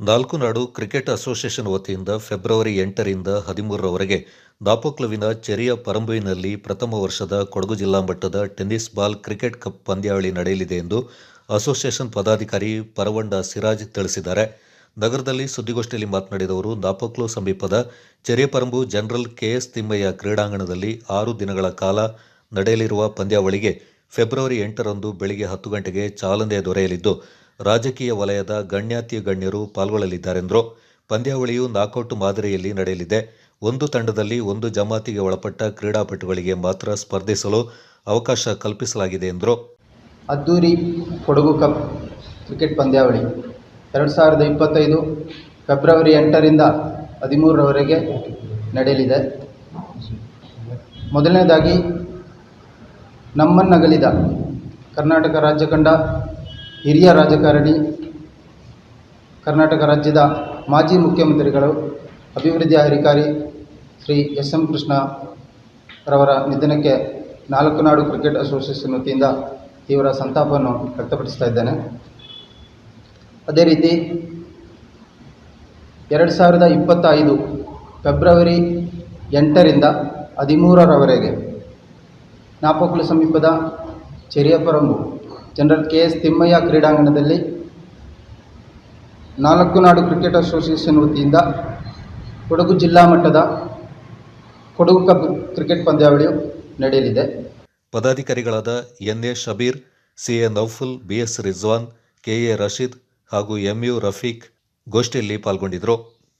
ನಾಲ್ಕು ನಾಡು cricket association ವತಿಯಿಂದ February ಎಂಟರಿಂದ ಹದಿಮೂರರವರೆಗೆ ದಾಪೋಕ್ಲವಿನ ಚೆರಿಯ ಪರಂಬುವಿನಲ್ಲಿ ಪ್ರಥಮ ವರ್ಷದ ಕೊಡಗು ಜಿಲ್ಲಾ ಮಟ್ಟದ ಟೆನ್ನಿಸ್ ಬಾಲ್ ಕ್ರಿಕೆಟ್ ಕಪ್ ಪಂದ್ಯಾವಳಿ ನಡೆಯಲಿದೆ ಎಂದು ಅಸೋಸಿಯೇಷನ್ ಪದಾಧಿಕಾರಿ ಪರವಂಡ ಸಿರಾಜ್ ತಿಳಿಸಿದ್ದಾರೆ. ನಗರದಲ್ಲಿ ಸುದ್ದಿಗೋಷ್ಠಿಯಲ್ಲಿ ಮಾತನಾಡಿದ ಅವರು, ದಾಪೋಕ್ಲು ಸಮೀಪದ ಚೆರಿಯಪರಂಬು ಜನರಲ್ ಕೆಎಸ್ ತಿಮ್ಮಯ್ಯ ಕ್ರೀಡಾಂಗಣದಲ್ಲಿ ಆರು ದಿನಗಳ ಕಾಲ ನಡೆಯಲಿರುವ ಪಂದ್ಯಾವಳಿಗೆ ಫೆಬ್ರವರಿ ಎಂಟರಂದು ಬೆಳಗ್ಗೆ ಹತ್ತು ಗಂಟೆಗೆ ಚಾಲನೆ ದೊರೆಯಲಿದ್ದು ರಾಜಕೀಯ ವಲಯದ ಗಣ್ಯಾತಿ ಗಣ್ಯರು ಪಾಲ್ಗೊಳ್ಳಲಿದ್ದಾರೆಂದರು. ಪಂದ್ಯಾವಳಿಯು ನಾಕೌಟ್ ಮಾದರಿಯಲ್ಲಿ ನಡೆಯಲಿದೆ. ಒಂದು ತಂಡದಲ್ಲಿ ಒಂದು ಜಮಾತಿಗೆ ಒಳಪಟ್ಟ ಕ್ರೀಡಾಪಟುಗಳಿಗೆ ಮಾತ್ರ ಸ್ಪರ್ಧಿಸಲು ಅವಕಾಶ ಕಲ್ಪಿಸಲಾಗಿದೆ ಎಂದರು. ಅದ್ದೂರಿ ಕೊಡಗು ಕಪ್ ಕ್ರಿಕೆಟ್ ಪಂದ್ಯಾವಳಿ ಎರಡು ಸಾವಿರದ ಇಪ್ಪತ್ತೈದು ಫೆಬ್ರವರಿ ಎಂಟರಿಂದ ಹದಿಮೂರರವರೆಗೆ ನಡೆಯಲಿದೆ. ಮೊದಲನೇದಾಗಿ ನಮ್ಮನ್ನಗಲಿದ ಕರ್ನಾಟಕ ರಾಜ್ಯ ಕಂಡ ಹಿರಿಯ ರಾಜಕಾರಣಿ, ಕರ್ನಾಟಕ ರಾಜ್ಯದ ಮಾಜಿ ಮುಖ್ಯಮಂತ್ರಿಗಳು, ಅಭಿವೃದ್ಧಿ ಅಧಿಕಾರಿ ಶ್ರೀ ಎಸ್ ಎಂ ಕೃಷ್ಣ ರವರ ನಿಧನಕ್ಕೆ ನಾಲ್ಕು ನಾಡು ಕ್ರಿಕೆಟ್ ಅಸೋಸಿಯೇಷನ್ ವತಿಯಿಂದ ತೀವ್ರ ಸಂತಾಪವನ್ನು ವ್ಯಕ್ತಪಡಿಸ್ತಾ ಇದ್ದೇನೆ. ಅದೇ ರೀತಿ ಎರಡು ಸಾವಿರದ ಇಪ್ಪತ್ತೈದು ಫೆಬ್ರವರಿ ಎಂಟರಿಂದ ಹದಿಮೂರರವರೆಗೆ ನಾಪೋಕ್ಲು ಸಮೀಪದ Cheriyaparambu general K S Thimmaiah ಕ್ರೀಡಾಂಗಣದಲ್ಲಿ ನಾಲ್ಕು ನಾಡು ಕ್ರಿಕೆಟ್ ಅಸೋಸಿಯೇಷನ್ ವತಿಯಿಂದ ಕೊಡಗು ಜಿಲ್ಲಾ ಮಟ್ಟದ ಕೊಡಗು ಕಪ್ ಕ್ರಿಕೆಟ್ ಪಂದ್ಯಾವಳಿಯು ನಡೆಯಲಿದೆ. ಪದಾಧಿಕಾರಿಗಳಾದ N A Shabeer, C CA Noufal BS Rizwan A Rasheed ಹಾಗೂ ಎಂಯು ರಫೀಕ್ ಗೋಷ್ಠಿಯಲ್ಲಿ ಪಾಲ್ಗೊಂಡಿದ್ದರು.